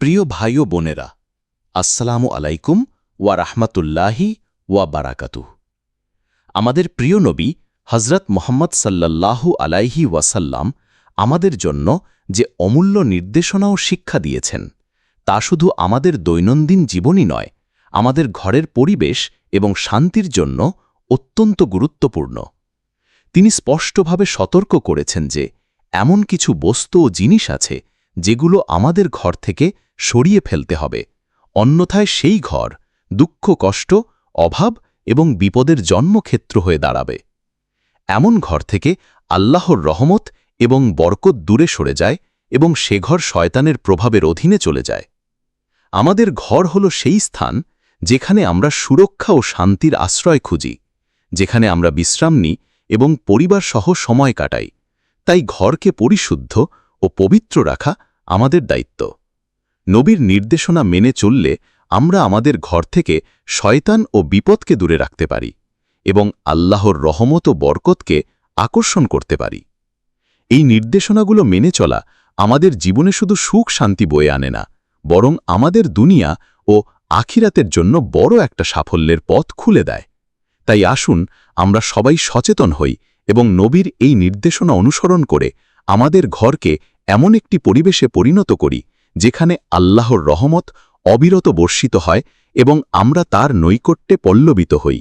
প্রিয় ভাই ও বোনেরা, আসসালামু আলাইকুম ওয়া রাহমাতুল্লাহি ওয়া বারাকাতুহ। আমাদের প্রিয় নবী হজরত মোহাম্মদ সাল্লাল্লাহু আলাইহি ওয়াসাল্লাম আমাদের জন্য যে অমূল্য নির্দেশনা ও শিক্ষা দিয়েছেন, তা শুধু আমাদের দৈনন্দিন জীবনই নয়, আমাদের ঘরের পরিবেশ এবং শান্তির জন্য অত্যন্ত গুরুত্বপূর্ণ। তিনি স্পষ্টভাবে সতর্ক করেছেন যে, এমন কিছু বস্তু ও জিনিস আছে যেগুলো আমাদের ঘর থেকে সরিয়ে ফেলতে হবে। অন্যথায় সেই ঘর দুঃখ, কষ্ট, অভাব এবং বিপদের জন্মক্ষেত্র হয়ে দাঁড়াবে। এমন ঘর থেকে আল্লাহর রহমত এবং বরকত দূরে সরে যায় এবং সে ঘর শয়তানের প্রভাবের অধীনে চলে যায়। আমাদের ঘর হল সেই স্থান যেখানে আমরা সুরক্ষা ও শান্তির আশ্রয় খুঁজি, যেখানে আমরা বিশ্রাম নিই এবং পরিবার সহ সময় কাটাই। তাই ঘরকে পরিশুদ্ধ ও পবিত্র রাখা আমাদের দায়িত্ব। নবীর নির্দেশনা মেনে চললে আমরা আমাদের ঘর থেকে শয়তান ও বিপদকে দূরে রাখতে পারি এবং আল্লাহর রহমত ও বরকতকে আকর্ষণ করতে পারি। এই নির্দেশনাগুলো মেনে চলা আমাদের জীবনে শুধু সুখ শান্তি বয়ে আনে না, বরং আমাদের দুনিয়া ও আখিরাতের জন্য বড় একটা সাফল্যের পথ খুলে দেয়। তাই আসুন আমরা সবাই সচেতন হই এবং নবীর এই নির্দেশনা অনুসরণ করে আমাদের ঘরকে এমন একটি পরিবেশে পরিণত করি, যেখানে আল্লাহর রহমত অবিরত বর্ষিত হয় এবং আমরা তার নৈকট্যে পল্লবিত হই।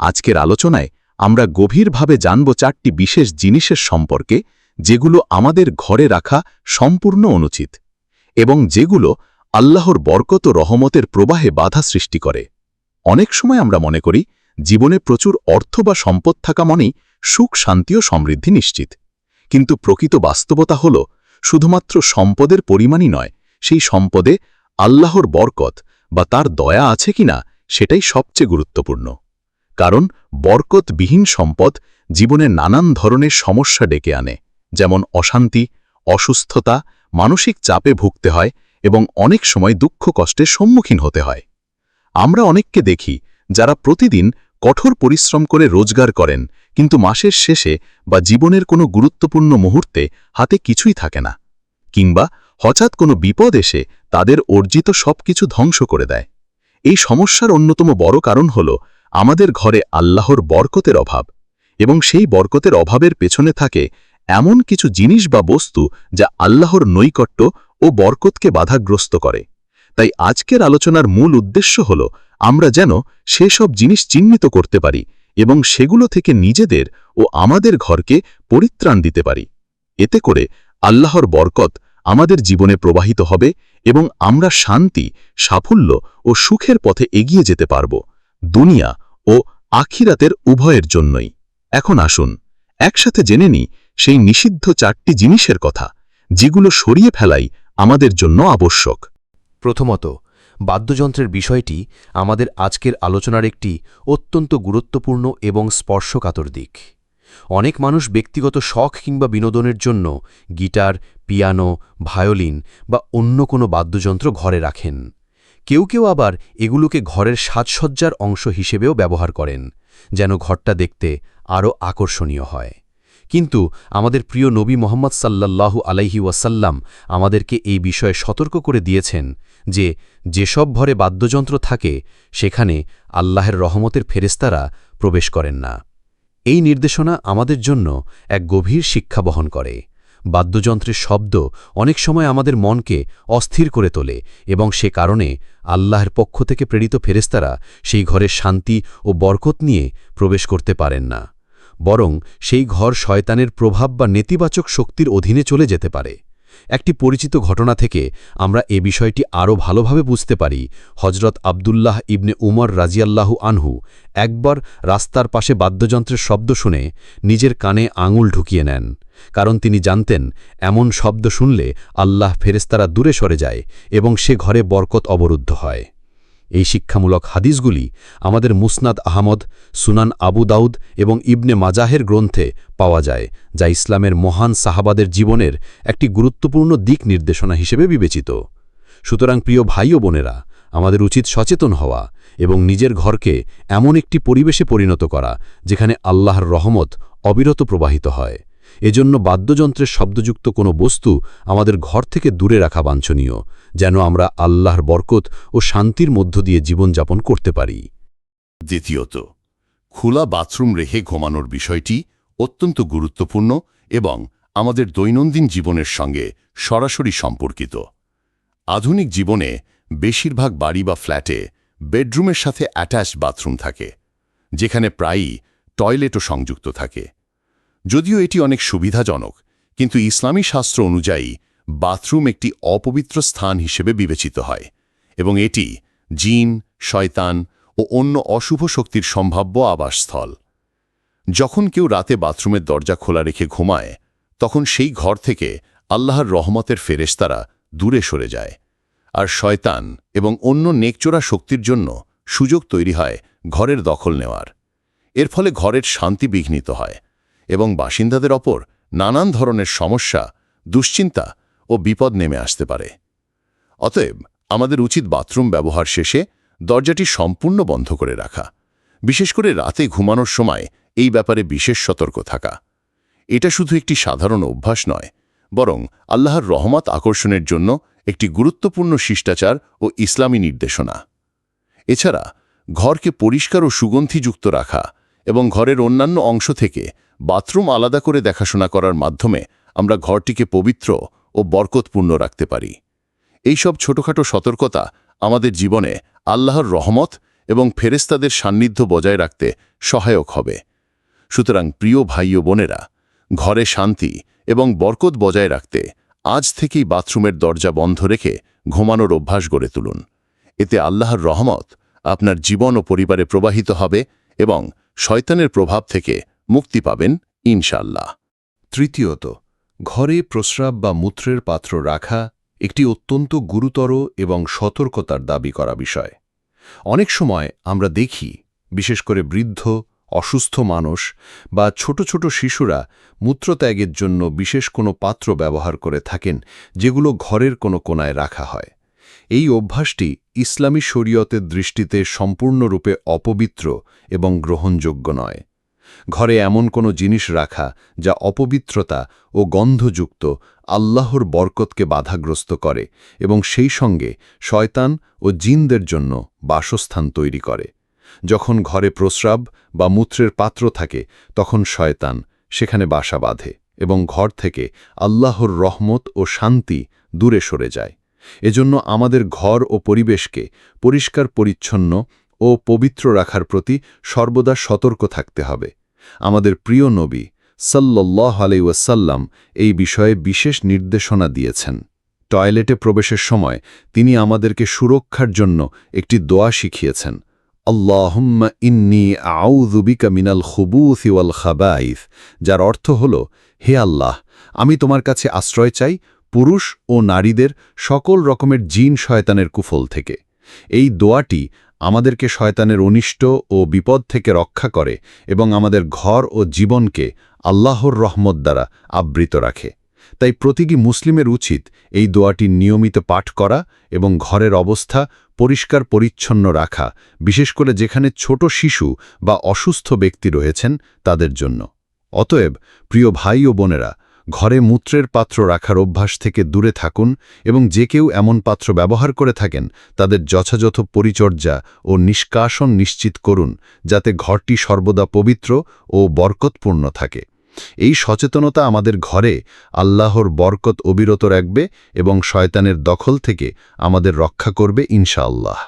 আজকের আলোচনায় আমরা গভীরভাবে জানব চারটি বিশেষ জিনিসের সম্পর্কে, যেগুলো আমাদের ঘরে রাখা সম্পূর্ণ অনুচিত এবং যেগুলো আল্লাহর বরকত রহমতের প্রবাহে বাধা সৃষ্টি করে। অনেক সময় আমরা মনে করি, জীবনে প্রচুর অর্থ বা সম্পদ থাকা মনেই সুখ, শান্তি ও সমৃদ্ধি নিশ্চিত। কিন্তু প্রকৃত বাস্তবতা হল শুধুমাত্র সম্পদের পরিমাণই নয়, সেই সম্পদে আল্লাহর বরকত বা তার দয়া আছে কিনা সেটাই সবচেয়ে গুরুত্বপূর্ণ। কারণ বরকতবিহীন সম্পদ জীবনে নানান ধরনের সমস্যা ডেকে আনে, যেমন অশান্তি, অসুস্থতা, মানসিক চাপে ভুগতে হয় এবং অনেক সময় দুঃখ কষ্টের সম্মুখীন হতে হয়। আমরা অনেককে দেখি যারা প্রতিদিন কঠোর পরিশ্রম করে রোজগার করেন কিন্তু মাসের শেষে বা জীবনের কোনো গুরুত্বপূর্ণ মুহূর্তে হাতে কিছুই থাকে না, কিংবা হঠাৎ কোনো বিপদ এসে তাদের অর্জিত সবকিছু ধ্বংস করে দেয়। এই সমস্যার অন্যতম বড় কারণ হল আমাদের ঘরে আল্লাহর বরকতের অভাব, এবং সেই বরকতের অভাবের পেছনে থাকে এমন কিছু জিনিস বা বস্তু যা আল্লাহর নৈকট্য ও বরকতকে বাধাগ্রস্ত করে। তাই আজকের আলোচনার মূল উদ্দেশ্য হল আমরা যেন সেসব জিনিস চিহ্নিত করতে পারি এবং সেগুলো থেকে নিজেদের ও আমাদের ঘরকে পরিত্রাণ দিতে পারি। এতে করে আল্লাহর বরকত আমাদের জীবনে প্রবাহিত হবে এবং আমরা শান্তি, সাফল্য ও সুখের পথে এগিয়ে যেতে পারব দুনিয়া ও আখিরাতের উভয়ের জন্যই। এখন আসুন, একসাথে জেনে নিই সেই নিষিদ্ধ চারটি জিনিসের কথা, যেগুলো সরিয়ে ফেলাই আমাদের জন্য আবশ্যক। প্রথমত বাদ্যযন্ত্রের বিষয়টি আমাদের আজকের আলোচনার একটি অত্যন্ত গুরুত্বপূর্ণ এবং স্পর্শকাতর দিক। অনেক মানুষ ব্যক্তিগত শখ কিংবা বিনোদনের জন্য গিটার, পিয়ানো, ভায়োলিন বা অন্য কোনো বাদ্যযন্ত্র ঘরে রাখেন। কেউ কেউ আবার এগুলোকে ঘরের সাজসজ্জার অংশ হিসেবেও ব্যবহার করেন, যেন ঘরটা দেখতে আরও আকর্ষণীয় হয়। কিন্তু আমাদের প্রিয় নবী মোহাম্মদ সাল্লাল্লাহু আলাইহি ওয়াসাল্লাম আমাদেরকে এই বিষয়ে সতর্ক করে দিয়েছেন যে, যেসব ভরে বাদ্যযন্ত্র থাকে, সেখানে আল্লাহের রহমতের ফেরেস্তারা প্রবেশ করেন না। এই নির্দেশনা আমাদের জন্য এক গভীর শিক্ষা বহন করে। বাদ্যযন্ত্রের শব্দ অনেক সময় আমাদের মনকে অস্থির করে তোলে এবং সে কারণে আল্লাহের পক্ষ থেকে প্রেরিত ফেরেস্তারা সেই ঘরের শান্তি ও বরকত নিয়ে প্রবেশ করতে পারেন না। বরং সেই ঘর শয়তানের প্রভাব বা নেতিবাচক শক্তির অধীনে চলে যেতে পারে। একটি পরিচিত ঘটনা থেকে আমরা এ বিষয়টি আরও ভালোভাবে বুঝতে পারি। হজরত আবদুল্লাহ ইবনে উমর রাজিয়াল্লাহু আনহু একবার রাস্তার পাশে বাদ্যযন্ত্রের শব্দ শুনে নিজের কানে আঙুল ঢুকিয়ে নেন। কারণ তিনি জানতেন, এমন শব্দ শুনলে আল্লাহ ফেরেস্তারা দূরে সরে যায় এবং সে ঘরে বরকত অবরুদ্ধ হয়। এই শিক্ষামূলক হাদিসগুলি আমাদের মুসনাদ আহমদ, সুনান আবু দাউদ এবং ইবনে মাজাহের গ্রন্থে পাওয়া যায়, যা ইসলামের মহান সাহাবাদের জীবনের একটি গুরুত্বপূর্ণ দিক নির্দেশনা হিসেবে বিবেচিত। সুতরাং প্রিয় ভাই ও বোনেরা, আমাদের উচিত সচেতন হওয়া এবং নিজের ঘরকে এমন একটি পরিবেশে পরিণত করা যেখানে আল্লাহর রহমত অবিরত প্রবাহিত হয়। এজন্য বাদ্যযন্ত্রের শব্দযুক্ত কোনো বস্তু আমাদের ঘর থেকে দূরে রাখা বাঞ্ছনীয়। যেন আমরা আল্লাহর বরকত ও শান্তির মধ্য দিয়ে জীবনযাপন করতে পারি। দ্বিতীয়ত, খোলা বাথরুম রেখে ঘুমানোর বিষয়টি অত্যন্ত গুরুত্বপূর্ণ এবং আমাদের দৈনন্দিন জীবনের সঙ্গে সরাসরি সম্পর্কিত। আধুনিক জীবনে বেশিরভাগ বাড়ি বা ফ্ল্যাটে বেডরুমের সাথে অ্যাটাচড বাথরুম থাকে, যেখানে প্রায়ই টয়লেটও সংযুক্ত থাকে। যদিও এটি অনেক সুবিধাজনক, কিন্তু ইসলামী শাস্ত্র অনুযায়ী বাথরুম একটি অপবিত্র স্থান হিসেবে বিবেচিত হয়, এবং এটি জিন, শয়তান ও অন্য অশুভ শক্তির সম্ভাব্য আবাসস্থল। যখন কেউ রাতে বাথরুমের দরজা খোলা রেখে ঘুমায়, তখন সেই ঘর থেকে আল্লাহর রহমতের ফেরেশতারা দূরে সরে যায়, আর শয়তান এবং অন্য নেকচোরা শক্তির জন্য সুযোগ তৈরি হয় ঘরের দখল নেওয়ার। এর ফলে ঘরের শান্তি বিঘ্নিত হয়, এবং বাসিন্দাদের ওপর নানান ধরনের সমস্যা, দুশ্চিন্তা ও বিপদ নেমে আসতে পারে। অতএব আমাদের উচিত বাথরুম ব্যবহার শেষে দরজাটি সম্পূর্ণ বন্ধ করে রাখা। বিশেষ করে রাতে ঘুমানোর সময় এই ব্যাপারে বিশেষ সতর্ক থাকা। এটা শুধু একটি সাধারণ অভ্যাস নয়, বরং আল্লাহর রহমত আকর্ষণের জন্য একটি গুরুত্বপূর্ণ শিষ্টাচার ও ইসলামী নির্দেশনা। এছাড়া, ঘরকে পরিষ্কার ও সুগন্ধিযুক্ত রাখা এবং ঘরের অন্যান্য অংশ থেকে বাথরুম আলাদা করে দেখাশোনা করার মাধ্যমে আমরা ঘরটিকে পবিত্র ও বরকতপূর্ণ রাখতে পারি। এইসব ছোটখাটো সতর্কতা আমাদের জীবনে আল্লাহর রহমত এবং ফেরেস্তাদের সান্নিধ্য বজায় রাখতে সহায়ক হবে। সুতরাং প্রিয় ভাই ও বোনেরা, ঘরে শান্তি এবং বরকত বজায় রাখতে আজ থেকেই বাথরুমের দরজা বন্ধ রেখে ঘুমানোর অভ্যাস গড়ে তুলুন। এতে আল্লাহর রহমত আপনার জীবন ও পরিবারে প্রবাহিত হবে এবং শয়তানের প্রভাব থেকে মুক্তি পাবেন ইনশাল্লাহ তৃতীয়ত ঘরে প্রস্রাব বা মূত্রের পাত্র রাখা একটি অত্যন্ত গুরুতর এবং সতর্কতার দাবি করা বিষয়। অনেক সময় আমরা দেখি, বিশেষ করে বৃদ্ধ, অসুস্থ মানুষ বা ছোট ছোট শিশুরা মূত্রত্যাগের জন্য বিশেষ কোনো পাত্র ব্যবহার করে থাকেন যেগুলো ঘরের কোনো কোনায় রাখা হয়। এই অভ্যাসটি ইসলামী শরীয়তের দৃষ্টিতে সম্পূর্ণরূপে অপবিত্র এবং গ্রহণযোগ্য নয়। ঘরে এমন কোনো জিনিস রাখা যা অপবিত্রতা ও গন্ধযুক্ত আল্লাহর বরকতকে বাধাগ্রস্ত করে এবং সেই সঙ্গে শয়তান ও জিনদের জন্য বাসস্থান তৈরি করে। যখন ঘরে প্রস্রাব বা মূত্রের পাত্র থাকে, তখন শয়তান সেখানে বাসা বাঁধে এবং ঘর থেকে আল্লাহর রহমত ও শান্তি দূরে সরে যায়। এজন্য আমাদের ঘর ও পরিবেশকে পরিষ্কার পরিচ্ছন্ন ও পবিত্র রাখার প্রতি সর্বদা সতর্ক থাকতে হবে। আমাদের প্রিয় নবী সাল্লাহ আলাইসাল্লাম এই বিষয়ে বিশেষ নির্দেশনা দিয়েছেন। টয়লেটে প্রবেশের সময় তিনি আমাদেরকে সুরক্ষার জন্য একটি দোয়া শিখিয়েছেন। আল্লাহুম্মা ইন্নি আউযুবিকা মিনাল খুবুথি ওয়াল খাবাইফ যার অর্থ হল, হে আল্লাহ, আমি তোমার কাছে আশ্রয় চাই পুরুষ ও নারীদের সকল রকমের জিন শয়তানের কুফল থেকে। এই দোয়াটি আমাদেরকে শয়তানের অনিষ্ট ও বিপদ থেকে রক্ষা করে এবং আমাদের ঘর ও জীবনকে আল্লাহর রহমত দ্বারা আবৃত রাখে। তাই প্রতিটি মুসলিমের উচিত এই দোয়াটি নিয়মিত পাঠ করা এবং ঘরের অবস্থা পরিষ্কার পরিচ্ছন্ন রাখা, বিশেষ করে যেখানে ছোট শিশু বা অসুস্থ ব্যক্তি রয়েছেন তাদের জন্য। অতএব, প্রিয় ভাই ও বোনেরা ঘরে মূত্রের পাত্র রাখার অভ্যাস থেকে দূরে থাকুন এবং যে কেউ এমন পাত্র ব্যবহার করে থাকেন, তাদের যথাযথ পরিচর্যা ও নিষ্কাশন নিশ্চিত করুন, যাতে ঘরটি সর্বদা পবিত্র ও বরকতপূর্ণ থাকে। এই সচেতনতা আমাদের ঘরে আল্লাহর বরকত অবিরত রাখবে এবং শয়তানের দখল থেকে আমাদের রক্ষা করবে ইনশাআল্লাহ।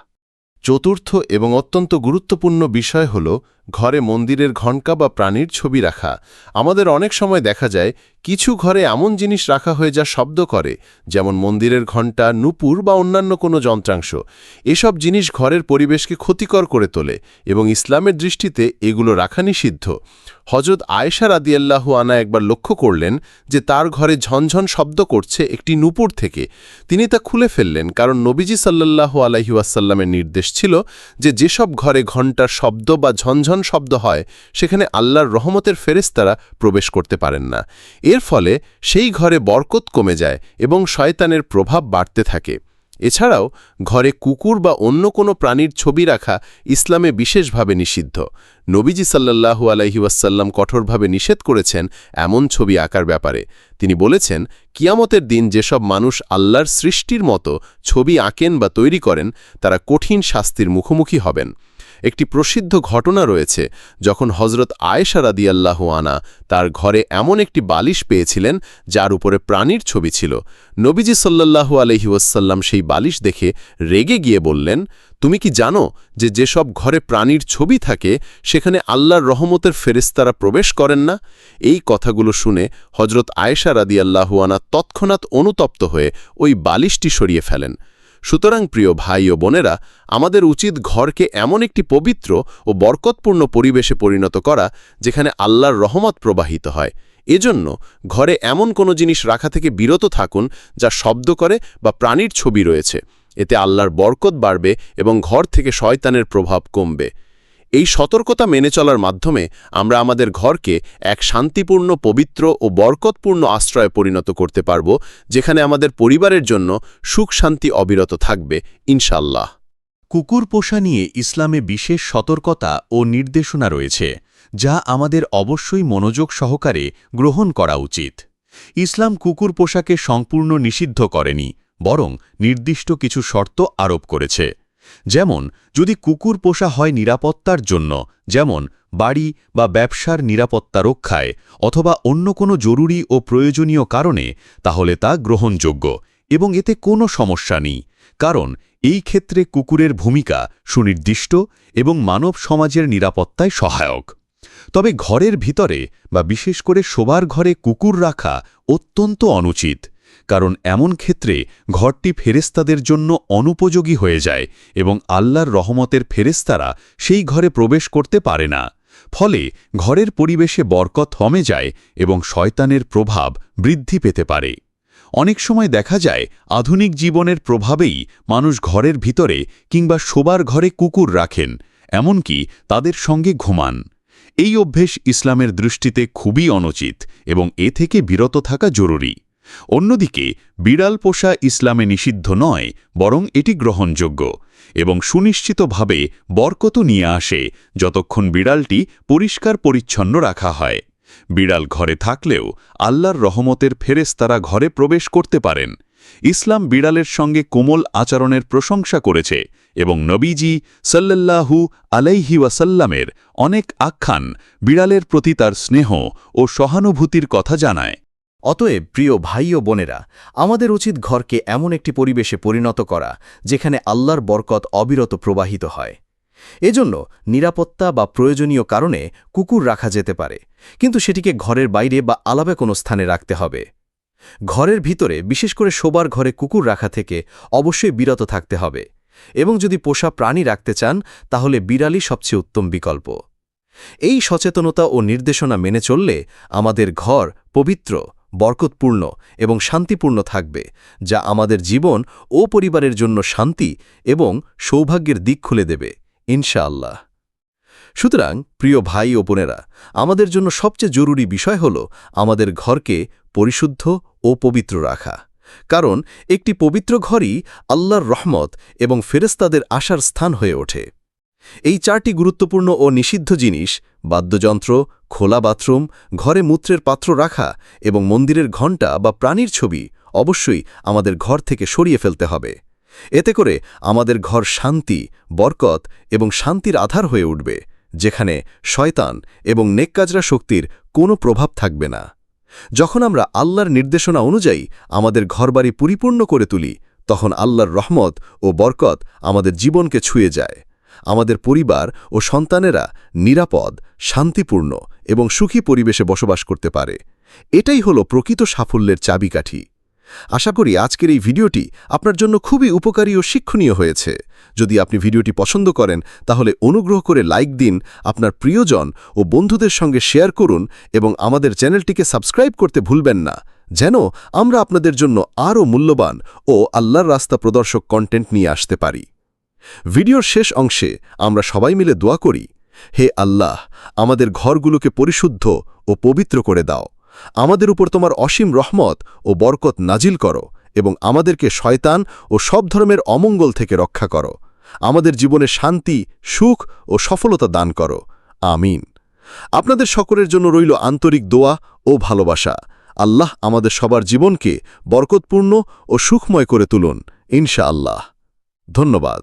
চতুর্থ এবং অত্যন্ত গুরুত্বপূর্ণ বিষয় হল ঘরে মন্দিরের ঘণ্কা বা প্রাণীর ছবি রাখা। আমাদের অনেক সময় দেখা যায়, কিছু ঘরে এমন জিনিস রাখা হয়ে যা শব্দ করে, যেমন মন্দিরের ঘণ্টা, নুপুর বা অন্যান্য কোনো যন্ত্রাংশ। এসব জিনিস ঘরের পরিবেশকে ক্ষতিকর করে তোলে এবং ইসলামের দৃষ্টিতে এগুলো রাখা নিষিদ্ধ। হজরত আয়েশা রাদিয়াল্লাহু আনা একবার লক্ষ্য করলেন যে তার ঘরে ঝনঝন শব্দ করছে একটি নুপুর থেকে। তিনি তা খুলে ফেললেন, কারণ নবীজি সাল্লাল্লাহু আলাইহি নির্দেশ ছিল যে যেসব ঘরে ঘণ্টার শব্দ বা ঝনঝন শব্দ হয়, সেখানে আল্লাহর রহমতের ফেরেস্তারা প্রবেশ করতে পারেন না। এর ফলে সেই ঘরে বরকত কমে যায় এবং শয়তানের প্রভাব বাড়তে থাকে। এছাড়াও, ঘরে কুকুর বা অন্য কোনো প্রাণীর ছবি রাখা ইসলামে বিশেষভাবে নিষিদ্ধ। নবীজি সাল্লাল্লাহু আলাইহি ওয়াসাল্লাম কঠোরভাবে নিষেধ করেছেন এমন ছবি আঁকার ব্যাপারে। তিনি বলেছেন, কিয়ামতের দিন যেসব মানুষ আল্লাহর সৃষ্টির মতো ছবি আঁকেন বা তৈরি করেন, তারা কঠিন শাস্তির মুখোমুখি হবেন। একটি প্রসিদ্ধ ঘটনা রয়েছে, যখন হজরত আয়েশা রাদিয়াল্লাহু আনা তার ঘরে এমন একটি বালিশ পেয়েছিলেন, যার উপরে প্রাণীর ছবি ছিল। নবীজি সাল্লাল্লাহু আলহি ওয়াসাল্লাম সেই বালিশ দেখে রেগে গিয়ে বললেন, তুমি কি জানো যে যেসব ঘরে প্রাণীর ছবি থাকে, সেখানে আল্লাহর রহমতের ফেরেস্তারা প্রবেশ করেন না? এই কথাগুলো শুনে হজরত আয়েশা রাদিয়াল্লাহু আনা তৎক্ষণাৎ অনুতপ্ত হয়ে ওই বালিশটি সরিয়ে ফেলেন। সুতরাং প্রিয় ভাই ও বোনেরা, আমাদের উচিত ঘরকে এমন একটি পবিত্র ও বরকতপূর্ণ পরিবেশে পরিণত করা, যেখানে আল্লাহর রহমত প্রবাহিত হয়। এজন্য ঘরে এমন কোনো জিনিস রাখা থেকে বিরত থাকুন, যা শব্দ করে বা প্রাণীর ছবি রয়েছে। এতে আল্লাহর বরকত বাড়বে এবং ঘর থেকে শয়তানের প্রভাব কমবে। এই সতর্কতা মেনে চলার মাধ্যমে আমরা আমাদের ঘরকে এক শান্তিপূর্ণ, পবিত্র ও বরকতপূর্ণ আশ্রয়ে পরিণত করতে পারব, যেখানে আমাদের পরিবারের জন্য সুখ, শান্তি অবিরত থাকবে ইনশাল্লাহ কুকুর পোষা নিয়ে ইসলামে বিশেষ সতর্কতা ও নির্দেশনা রয়েছে, যা আমাদের অবশ্যই মনোযোগ সহকারে গ্রহণ করা উচিত। ইসলাম কুকুর পোষাকে সম্পূর্ণ নিষিদ্ধ করেনি, বরং নির্দিষ্ট কিছু শর্ত আরোপ করেছে। যেমন, যদি কুকুর পোষা হয় নিরাপত্তার জন্য, যেমন, বাড়ি বা ব্যবসার নিরাপত্তা রক্ষায়, অথবা অন্য কোনো জরুরি ও প্রয়োজনীয় কারণে, তাহলে তা গ্রহণযোগ্য, এবং এতে কোনো সমস্যা নেই, কারণ এই ক্ষেত্রে কুকুরের ভূমিকা সুনির্দিষ্ট এবং মানব সমাজের নিরাপত্তায় সহায়ক। তবে ঘরের ভিতরে, বা বিশেষ করে শোবার ঘরে কুকুর রাখা অত্যন্ত অনুচিত। কারণ এমন ক্ষেত্রে ঘরটি ফেরেস্তাদের জন্য অনুপযোগী হয়ে যায় এবং আল্লাহর রহমতের ফেরেস্তারা সেই ঘরে প্রবেশ করতে পারে না। ফলে ঘরের পরিবেশে বরকত থমে যায় এবং শয়তানের প্রভাব বৃদ্ধি পেতে পারে। অনেক সময় দেখা যায় আধুনিক জীবনের প্রভাবেই মানুষ ঘরের ভিতরে কিংবা শোবার ঘরে কুকুর রাখেন, এমনকি তাদের সঙ্গে ঘুমান। এই অভ্যেস ইসলামের দৃষ্টিতে খুবই অনুচিত এবং এ থেকে বিরত থাকা জরুরি। অন্যদিকে, বিড়াল পোষা ইসলামে নিষিদ্ধ নয়, বরং এটি গ্রহণযোগ্য, এবং সুনিশ্চিতভাবে বরকত নিয়ে আসে যতক্ষণ বিড়ালটি পরিষ্কার পরিচ্ছন্ন রাখা হয়। বিড়াল ঘরে থাকলেও আল্লাহর রহমতের ফেরেস্তারা ঘরে প্রবেশ করতে পারেন। ইসলাম বিড়ালের সঙ্গে কোমল আচরণের প্রশংসা করেছে, এবং নবীজি সাল্লাল্লাহু আলাইহি ওয়াসাল্লামের অনেক আখ্যান বিড়ালের প্রতি তার স্নেহ ও সহানুভূতির কথা জানায়। অতএব, প্রিয় ভাই ও বোনেরা, আমাদের উচিত ঘরকে এমন একটি পরিবেশে পরিণত করা, যেখানে আল্লাহর বরকত অবিরত প্রবাহিত হয়। এজন্য নিরাপত্তা বা প্রয়োজনীয় কারণে কুকুর রাখা যেতে পারে, কিন্তু সেটিকে ঘরের বাইরে বা আলাদা কোনো স্থানে রাখতে হবে। ঘরের ভিতরে, বিশেষ করে শোবার ঘরে কুকুর রাখা থেকে অবশ্যই বিরত থাকতে হবে, এবং যদি পোষা প্রাণী রাখতে চান, তাহলে বিড়ালই সবচেয়ে উত্তম বিকল্প। এই সচেতনতা ও নির্দেশনা মেনে চললে আমাদের ঘর পবিত্র বরকতপূর্ণ এবং শান্তিপূর্ণ থাকবে, যা আমাদের জীবন ও পরিবারের জন্য শান্তি এবং সৌভাগ্যের দিক খুলে দেবে, ইনশাআল্লাহ। সুতরাং, প্রিয় ভাই ও বোনেরা, আমাদের জন্য সবচেয়ে জরুরি বিষয় হল আমাদের ঘরকে পরিশুদ্ধ ও পবিত্র রাখা। কারণ, একটি পবিত্র ঘরই আল্লাহর রহমত এবং ফেরেস্তাদের আসার স্থান হয়ে ওঠে। এই চারটি গুরুত্বপূর্ণ ও নিষিদ্ধ জিনিস, বাদ্যযন্ত্র, খোলা বাথরুম, ঘরে মূত্রের পাত্র রাখা এবং মন্দিরের ঘণ্টা বা প্রাণীর ছবি অবশ্যই আমাদের ঘর থেকে সরিয়ে ফেলতে হবে। এতে করে আমাদের ঘর শান্তি, বরকত এবং শান্তির আধার হয়ে উঠবে, যেখানে শয়তান এবং নেককাজরা শক্তির কোনো প্রভাব থাকবে না। যখন আমরা আল্লাহর নির্দেশনা অনুযায়ী আমাদের ঘরবাড়ি পরিপূর্ণ করে তুলি, তখন আল্লাহর রহমত ও বরকত আমাদের জীবনকে ছুঁয়ে যায়। আমাদের পরিবার ও সন্তানেরা নিরাপদ, শান্তিপূর্ণ এবং সুখী পরিবেশে বসবাস করতে পারে। এটাই হলো প্রকৃত সাফল্যের চাবিকাঠি। আশা করি আজকের এই ভিডিওটি আপনার জন্য খুবই উপকারী ও শিক্ষণীয় হয়েছে। যদি আপনি ভিডিওটি পছন্দ করেন, তাহলে অনুগ্রহ করে লাইক দিন, আপনার প্রিয়জন ও বন্ধুদের সঙ্গে শেয়ার করুন এবং আমাদের চ্যানেলটিকে সাবস্ক্রাইব করতে ভুলবেন না। যেন আমরা আপনাদের জন্য আরও মূল্যবান ও আল্লাহর রাস্তা প্রদর্শক কন্টেন্ট নিয়ে আসতে পারি। ভিডিওর শেষ অংশে আমরা সবাই মিলে দোয়া করি, হে আল্লাহ, আমাদের ঘরগুলোকে পরিশুদ্ধ ও পবিত্র করে দাও। আমাদের উপর তোমার অসীম রহমত ও বরকত নাজিল করো এবং আমাদেরকে শয়তান ও সব ধর্মের অমঙ্গল থেকে রক্ষা করো। আমাদের জীবনে শান্তি, সুখ ও সফলতা দান করো। আমিন। আপনাদের সকলের জন্য রইল আন্তরিক দোয়া ও ভালোবাসা। আল্লাহ আমাদের সবার জীবনকে বরকতপূর্ণ ও সুখময় করে তুলুন ইনশা আল্লাহ ধন্যবাদ।